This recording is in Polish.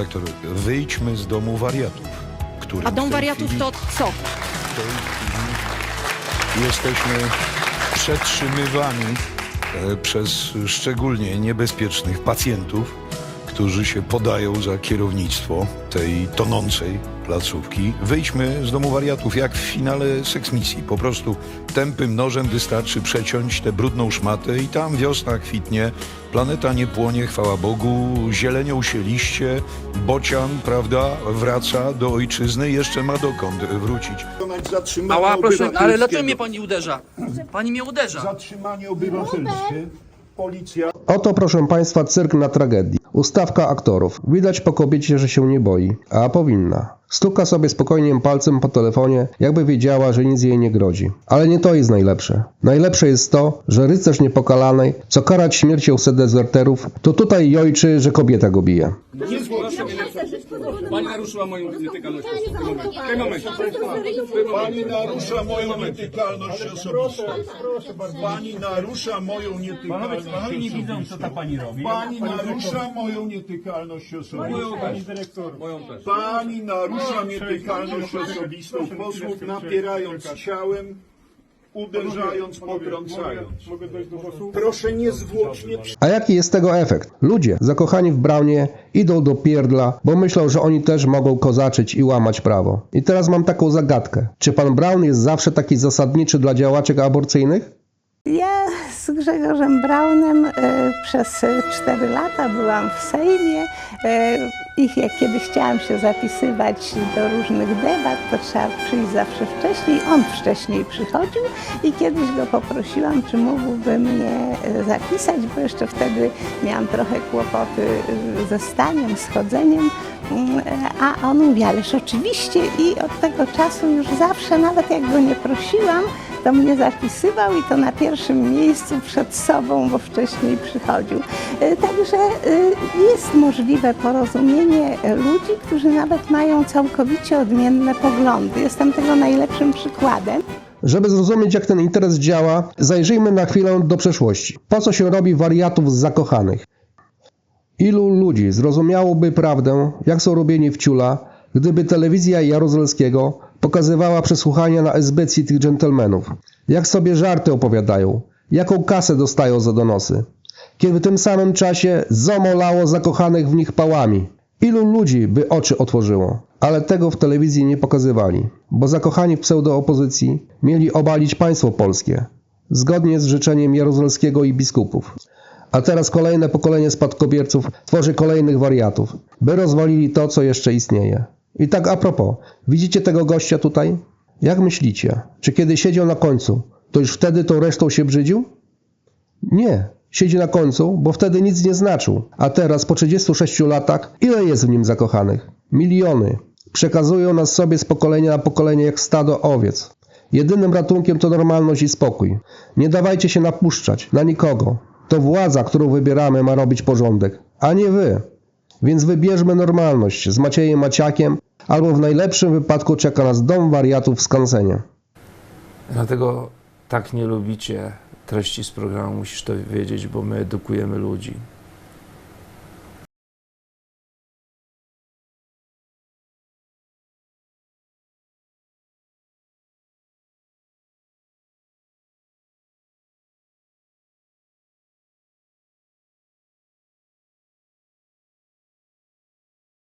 Redaktor, wyjdźmy z domu wariatów, który A dom wariatów to co? w tej chwili jesteśmy przetrzymywani e, przez szczególnie niebezpiecznych pacjentów, którzy się podają za kierownictwo tej tonącej placówki. Wyjdźmy z domu wariatów, jak w finale seksmisji. Po prostu tępym nożem wystarczy przeciąć tę brudną szmatę i tam wiosna kwitnie, planeta nie płonie, chwała Bogu, zielenią się liście, bocian, prawda, wraca do ojczyzny, jeszcze ma dokąd wrócić. Mała, proszę, ale dlaczego mnie pani uderza? Pani mnie uderza. Zatrzymanie obywatelskie. Policja Oto proszę Państwa cyrk na tragedii. Ustawka aktorów. Widać po kobiecie, że się nie boi, a powinna. Stuka sobie spokojnie palcem po telefonie, jakby wiedziała, że nic jej nie grozi. Ale nie to jest najlepsze. Najlepsze jest to, że rycerz niepokalany, co karać śmiercią set dezerterów, to tutaj jojczy, że kobieta go bije. Pani naruszyła moją nietykalność osobistą. W tym momencie. Pani narusza moją nietykalność osobistą. Pani narusza moją nietykalność Panowie nie widzą, co ta pani robi. Pani narusza moją nietykalność osobistą. Pani dyrektor. Narusza nietykalność osobistą posłów, napierając ciałem, uderzając, potrącając. Proszę niezwłocznie A jaki jest tego efekt? Ludzie zakochani w Braunie idą do pierdla, bo myślą, że oni też mogą kozaczyć i łamać prawo. I teraz mam taką zagadkę. Czy pan Braun jest zawsze taki zasadniczy dla działaczek aborcyjnych? Ja z Grzegorzem Braunem e, przez e, 4 lata byłam w Sejmie e, i jak kiedyś chciałam się zapisywać do różnych debat, to trzeba przyjść zawsze wcześniej. On wcześniej przychodził i kiedyś go poprosiłam, czy mógłby mnie e, zapisać, bo jeszcze wtedy miałam trochę kłopoty ze staniem, z chodzeniem. Mm, A on mówi, ależ oczywiście i od tego czasu już zawsze, nawet jak go nie prosiłam, to mnie zapisywał i to na pierwszym miejscu przed sobą, bo wcześniej przychodził. E, Także e, jest możliwe porozumienie ludzi, którzy nawet mają całkowicie odmienne poglądy. Jestem tego najlepszym przykładem. Żeby zrozumieć, jak ten interes działa, zajrzyjmy na chwilę do przeszłości. Po co się robi wariatów z zakochanych? Ilu ludzi zrozumiałoby prawdę, jak są robieni w ciula, gdyby telewizja Jaruzelskiego pokazywała przesłuchania na esbecji tych dżentelmenów? Jak sobie żarty opowiadają? Jaką kasę dostają za donosy? Kiedy w tym samym czasie zomolało zakochanych w nich pałami? Ilu ludzi by oczy otworzyło? Ale tego w telewizji nie pokazywali, bo zakochani w pseudoopozycji mieli obalić państwo polskie, zgodnie z życzeniem Jaruzelskiego i biskupów. A teraz kolejne pokolenie spadkobierców tworzy kolejnych wariatów, by rozwalili to, co jeszcze istnieje. I tak a propos, widzicie tego gościa tutaj? Jak myślicie, czy kiedy siedział na końcu, to już wtedy tą resztą się brzydził? Nie. Siedzi na końcu, bo wtedy nic nie znaczył. A teraz, po 36 latach, ile jest w nim zakochanych? Miliony. Przekazują nas sobie z pokolenia na pokolenie jak stado owiec. Jedynym ratunkiem to normalność i spokój. Nie dawajcie się napuszczać na nikogo. To władza, którą wybieramy, ma robić porządek, a nie wy. Więc wybierzmy normalność z Maciejem Maciakiem, albo w najlepszym wypadku czeka nas dom wariatów w skansenie. Dlatego tak nie lubicie treści z programu, musisz to wiedzieć, bo my edukujemy ludzi.